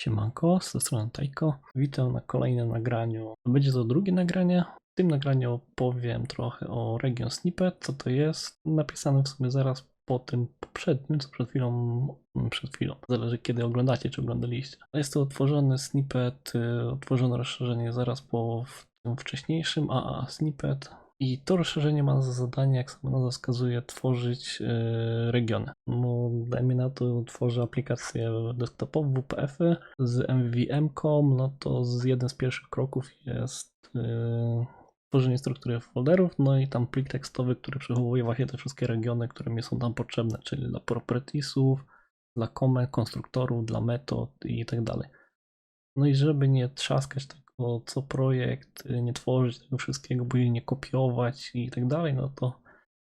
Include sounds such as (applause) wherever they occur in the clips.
Siemanko, z tej strony Tajko. Witam na kolejnym nagraniu. Będzie to drugie nagranie. W tym nagraniu powiem trochę o Region Snippet, co to jest. Napisane w sumie zaraz po tym poprzednim, co przed chwilą, mm, przed chwilą. Zależy kiedy oglądacie, czy oglądaliście. Jest to otworzony snippet, y, otworzone rozszerzenie zaraz po tym wcześniejszym AA Snippet. I to rozszerzenie ma za zadanie, jak sama nazwa wskazuje, tworzyć y, regiony. No, dajmy na to, tworzę aplikację desktopową, WPF-y z MVM.com, no to z jeden z pierwszych kroków jest y, tworzenie struktury folderów, no i tam plik tekstowy, który przechowuje właśnie te wszystkie regiony, które mi są tam potrzebne, czyli dla propertiesów, dla komend, konstruktorów, dla metod i tak dalej. No i żeby nie trzaskać tego co projekt, y, nie tworzyć tego wszystkiego, później nie kopiować i tak dalej, no to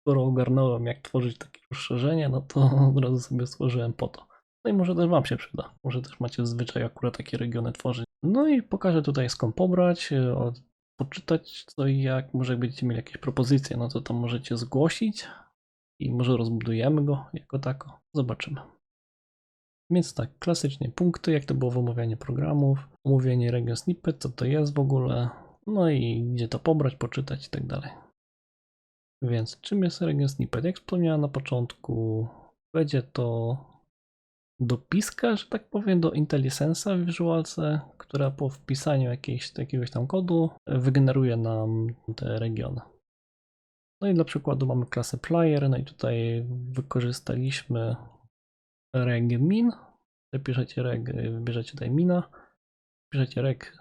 skoro ogarnąłem jak tworzyć takie rozszerzenie, no to (laughs) od razu sobie stworzyłem po to. No i może też Wam się przyda. Może też macie zwyczaj akurat takie regiony tworzyć. No i pokażę tutaj skąd pobrać, y, poczytać co i jak. Może jak będziecie mieli jakieś propozycje, no to tam możecie zgłosić i może rozbudujemy go jako tako. Zobaczymy. Więc tak, klasycznie punkty, jak to było w omawianiu programów, omówienie region snippet, co to jest w ogóle, no i gdzie to pobrać, poczytać i tak dalej. Więc czym jest region snippet? Jak wspomniałem na początku, będzie to dopiska, że tak powiem, do IntelliSense'a w Visualce, która po wpisaniu jakiejś, jakiegoś tam kodu wygeneruje nam te regiony. No i dla przykładu mamy klasę player, no i tutaj wykorzystaliśmy reg min. Zapiszecie reg, wybierzecie tutaj mina, wpiszecie reg,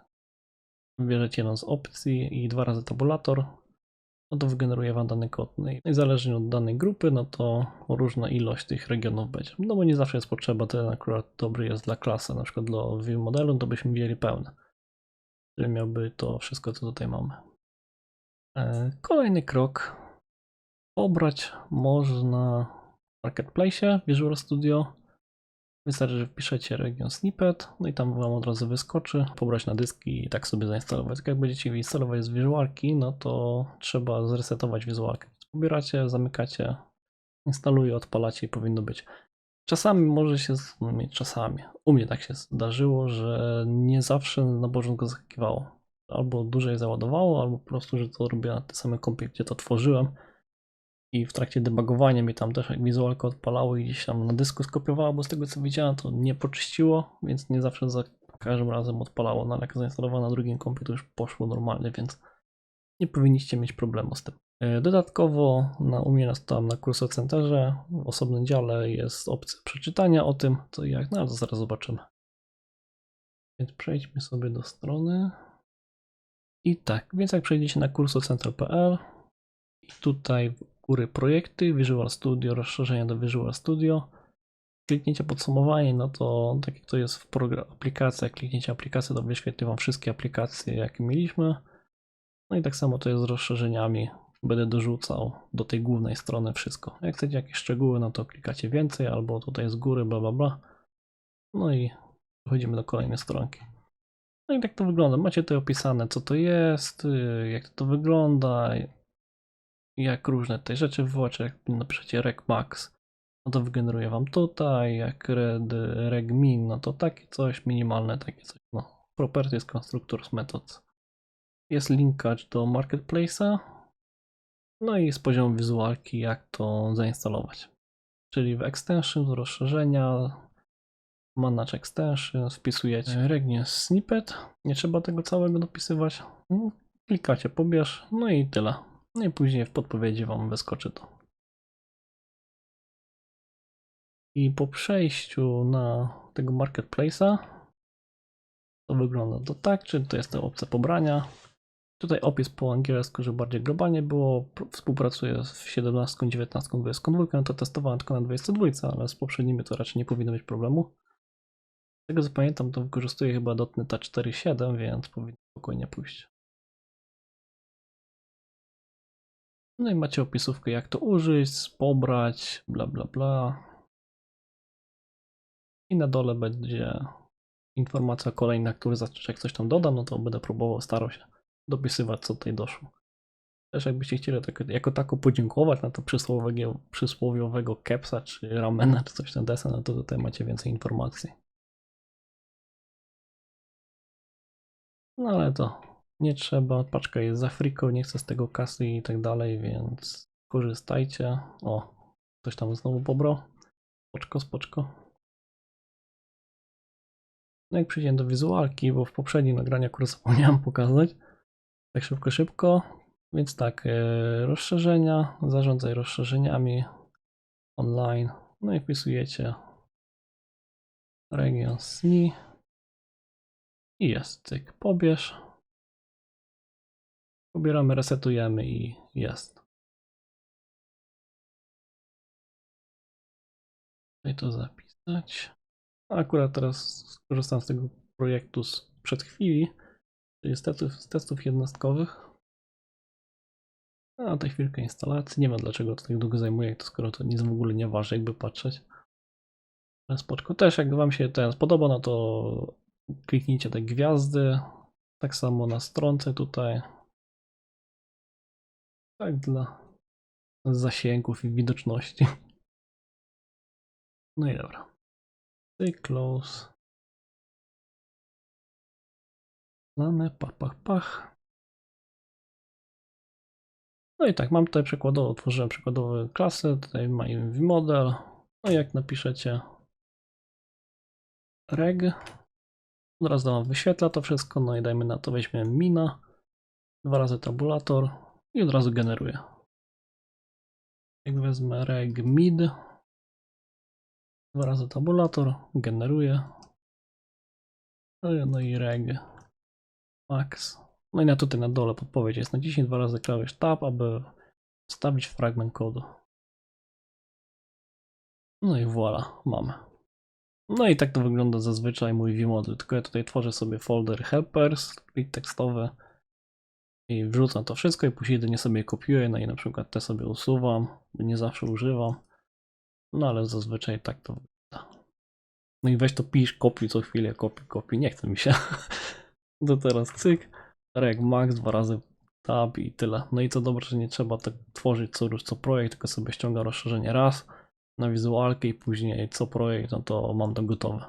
wybierzecie jedną z opcji i dwa razy tabulator, no to wygeneruje wam dany kod. No i zależnie od danej grupy, no to różna ilość tych regionów będzie. No bo nie zawsze jest potrzeba, ten akurat dobry jest dla klasy, na przykład dla view modelu, to byśmy wzięli pełne. Czyli miałby to wszystko, co tutaj mamy. E, Kolejny krok. Pobrać można w Marketplace Visual Studio. Wystarczy, że wpiszecie region snippet, no i tam wam od razu wyskoczy, pobrać na dyski i tak sobie zainstalować. Jak będziecie instalować z wizualki, no to trzeba zresetować wizualkę. Pobieracie, zamykacie, instaluje, odpalacie i powinno być. Czasami może się, no nie czasami, u mnie tak się zdarzyło, że nie zawsze na początku zaskakiwało. Albo dłużej załadowało, albo po prostu, że to robię na tym samym kompie, gdzie to tworzyłem. I w trakcie debugowania mi tam też jak wizualka odpalało i gdzieś tam na dysku skopiowało, bo z tego co widziałem to nie poczyściło, więc nie zawsze za każdym razem odpalało, no ale jak zainstalowane na drugim kompie to już poszło normalnie, więc nie powinniście mieć problemu z tym. E, Dodatkowo na, u mnie tam na Cursor Centerze w osobnym dziale jest opcja przeczytania o tym, co i jak, no ale zaraz zobaczymy. Więc przejdźmy sobie do strony. I tak, więc jak przejdziecie na cursorcenter.pl i tutaj w góry projekty, Visual Studio, rozszerzenia do Visual Studio. Kliknięcie podsumowanie, no to tak jak to jest w aplikacjach, kliknięcie aplikacji, to wyświetli Wam wszystkie aplikacje, jakie mieliśmy. No i tak samo to jest z rozszerzeniami. Będę dorzucał do tej głównej strony wszystko. Jak chcecie jakieś szczegóły, no to klikacie więcej, albo tutaj z góry, bla bla bla. No i przechodzimy do kolejnej stronki. No i tak to wygląda. Macie tutaj opisane, co to jest, y, jak to wygląda, jak różne te rzeczy wywołacze, jak napiszecie regmax, no to wygeneruje wam tutaj, jak red, regmin, no to takie coś, minimalne takie coś, no. Properties constructors methods. Jest linkacz do marketplace'a, no i z poziomu wizualki, jak to zainstalować. Czyli w extension, rozszerzenia, manage extension, wpisujecie regnie snippet, nie trzeba tego całego dopisywać, No, klikacie pobierz, no i tyle. No i później w podpowiedzi Wam wyskoczy to. I po przejściu na tego marketplace'a to wygląda to tak, czyli to jest ta opcja pobrania. Tutaj opis po angielsku, żeby bardziej globalnie było. Pr- Współpracuję z 17, 19, 22, no to testowałem tylko na 22, ale z poprzednimi to raczej nie powinno być problemu. Z tego co pamiętam, to wykorzystuję chyba dotneta 4.7, więc powinno spokojnie pójść. No i macie opisówkę jak to użyć, pobrać, bla bla bla. I na dole będzie informacja kolejna, który jak coś tam dodam, no to będę próbował, starał się dopisywać co tutaj doszło. Też jakbyście chcieli tak, jako tako podziękować na to przysłowiowego, przysłowiowego kepsa, czy ramena, czy coś tam desen, no to tutaj macie więcej informacji. No ale to nie trzeba, paczka jest za friko, nie chcę z tego kasy i tak dalej, więc korzystajcie. O, ktoś tam znowu pobrał. Spoczko, spoczko. No jak przejdziemy do wizualki, bo w poprzednim nagraniu akurat (laughs) zapomniałem pokazać. Tak szybko, szybko. Więc tak, e, rozszerzenia, zarządzaj rozszerzeniami online. No i wpisujecie region SNI i jest, cyk, pobierz. Pobieramy, resetujemy i jest. Tutaj to zapisać. Akurat teraz skorzystam z tego projektu sprzed chwili, czyli z testów, z testów jednostkowych. A to chwilkę instalacji. Nie wiem dlaczego to tak długo zajmuje, to skoro to nic w ogóle nie waży, jakby patrzeć. Ale spoczko. Też jak Wam się ten spodoba, no to kliknijcie te gwiazdy. Tak samo na stronce tutaj. Tak dla zasięgów i widoczności. No i dobra. Cyk, close. Mamy, pach, pach, pach. No i tak, mam tutaj przykładowo, otworzyłem przykładowe klasy, tutaj mamy vmodel. No i jak napiszecie reg, od razu wam wyświetla to wszystko, no i dajmy na to, weźmiemy mina, dwa razy tabulator i od razu generuje. Jak wezmę reg mid, dwa razy tabulator, generuje. No i reg max. No i na tutaj na dole podpowiedź jest naciśnij dwa razy klawisz tab, aby wstawić fragment kodu. No i voilà, mamy. No i tak to wygląda zazwyczaj mój vModel, tylko ja tutaj tworzę sobie folder helpers, plik tekstowy i wrzucam to wszystko i później jedynie sobie kopiuję, no i na przykład te sobie usuwam, nie zawsze używam. No ale zazwyczaj tak to wygląda. No i weź to pisz, kopiuj co chwilę, kopiuj, kopiuj, nie chce mi się. (laughs) To teraz cyk, reg max, dwa razy tab i tyle. No i co dobre, że nie trzeba tak tworzyć co co projekt, tylko sobie ściąga rozszerzenie raz na wizualkę i później co projekt, no to mam to gotowe.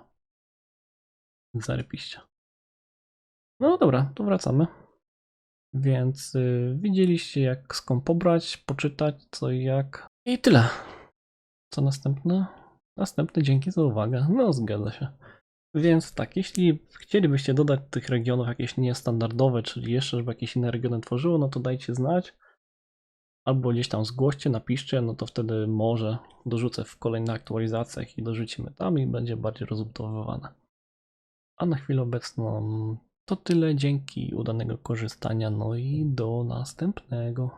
Zarypiście. No dobra, to wracamy. Więc y, widzieliście jak skąd pobrać, poczytać co i jak. I tyle. Co następne? Następne dzięki za uwagę. No zgadza się. Więc tak, jeśli chcielibyście dodać tych regionów jakieś niestandardowe, czyli jeszcze, żeby jakieś inne regiony tworzyło, no to dajcie znać. Albo gdzieś tam zgłoście, napiszcie, no to wtedy może dorzucę w kolejnych aktualizacjach i dorzucimy tam i będzie bardziej rozbudowywane. A na chwilę obecną to tyle, dzięki udanego korzystania, no i do następnego.